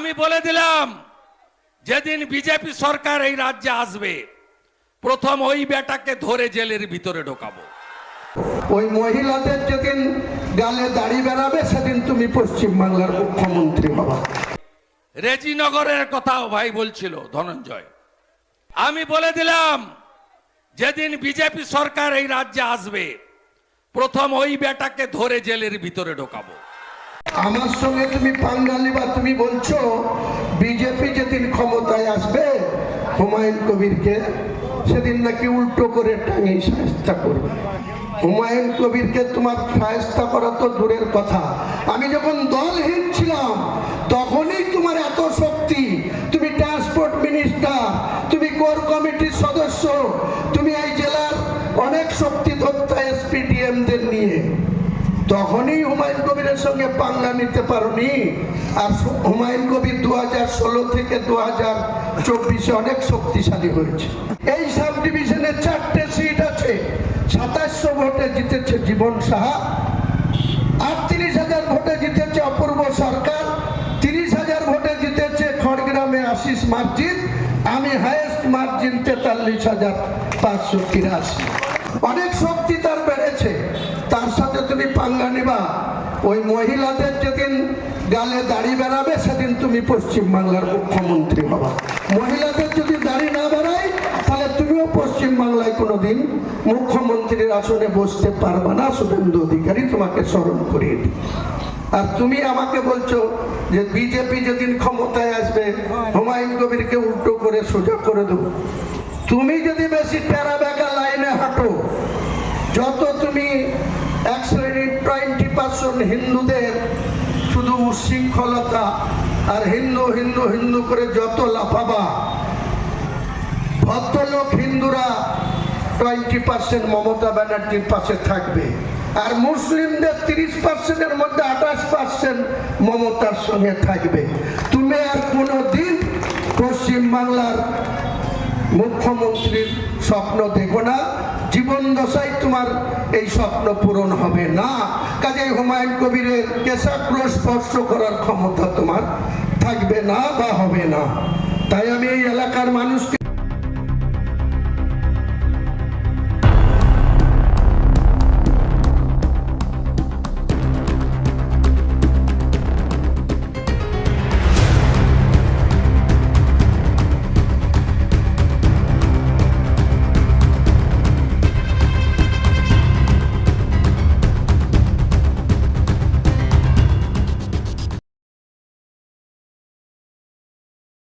আমি বলে দিলাম যেদিন বিজেপি সরকার এই রাজ্যে আসবে প্রথম ওই বেটাকে ধরে জেলের ভিতরে ঢোকাবো। ওই মহিলাদের যেদিন গালে দাড়ি বেড়াবে সেদিন তুমি পশ্চিম বাংলার মুখ্যমন্ত্রী হবা। রেজিনগরের কথাও ভাই বলছিল ধনঞ্জয়। আমি বলে দিলাম যেদিন বিজেপি সরকার এই রাজ্যে আসবে প্রথম ওই বেটাকে ধরে জেলের ভিতরে ঢোকাবো। আমার সঙ্গে তুমি বাঙালি বা তুমি বলছো, বিজেপি যেদিন ক্ষমতায় আসবে, হুমায়ুন কবিরকে সেদিন নাকি উল্টো করে টাঙিয়ে সাহেস্তা করবে। হুমায়ুন কবিরকে তোমার সাহেস্তা করা তো দূরের কথা। আমি যখন দলহীন ছিলাম, তখনই তোমার এত শক্তি। তুমি ট্রান্সপোর্ট মিনিস্টার তুমি কোর কমিটির সদস্য, তুমি এই জেলার অনেক শক্তি ধরতা এসপিডিএমদের নিয়ে। তখনই হুমায়ুন কবিরের সঙ্গে পাঙ্গা নিতে পারোনি। আর হুমায়ুন কবির দু হাজার ষোলো থেকে দু হাজার চব্বিশে অনেক শক্তিশালী হয়েছে। এই সাব ডিভিশনে চারটে সিট আছে। সাতাশশো ভোটে জিতেছে জীবন সাহা। আটত্রিশ হাজার ভোটে জিতেছে অপূর্ব সরকার। তিরিশ হাজার ভোটে জিতেছে খড়গ্রামে আশিস মার্জিন। আমি হায়েস্ট মার্জিন তেতাল্লিশ হাজার পাঁচশো তিরাশি। অনেক শক্তি তার বেড়েছে। তার সাথে তুমি পাঙ্গা নিবা। ওই মহিলাদের যেদিন গালে দাড়ি বেড়াবে, সেদিন তুমি পশ্চিম বাংলার মুখ্যমন্ত্রী হবা। মহিলাদের যদি দাড়ি না বেড়ায়, তাহলে তুমিও পশ্চিম বাংলায় কোনোদিন মুখ্যমন্ত্রীর আসনে বসতে পারবে না। শুভেন্দু অধিকারী তোমাকে স্মরণ করিয়ে দিই আর তুমি আমাকে বলছো যে বিজেপি যেদিন ক্ষমতায় আসবে, হুমায়ুন কবিরকে উল্টো করে সোজা করে দেবো। তুমি যদি বেশি বেকা লাইনে হাঁটো, যত তুমি এক শ্রেণির টোয়েন্টি পার্সেন্ট হিন্দুদের শুধু উশৃঙ্খলতা আর হিন্দু হিন্দু হিন্দু করে যত লাফাবা। ভদ্রলোক, হিন্দুরা টোয়েন্টি পার্সেন্ট মমতা ব্যানার্জির পাশে থাকবে। আর মুসলিমদের তিরিশ পার্সেন্টের মধ্যে আঠাশ পার্সেন্ট মমতার সঙ্গে থাকবে। তুমি আর কোনো দিন পশ্চিম বাংলার মুখ্যমন্ত্রীর স্বপ্ন দেখো না। জীবন দশায় তোমার এই স্বপ্ন পূরণ হবে না। কাজে হুমায়ুন কবিরের কেশাগ্র স্পর্শ করার ক্ষমতা তোমার থাকবে না বা হবে না। তাই আমি এই এলাকার মানুষকে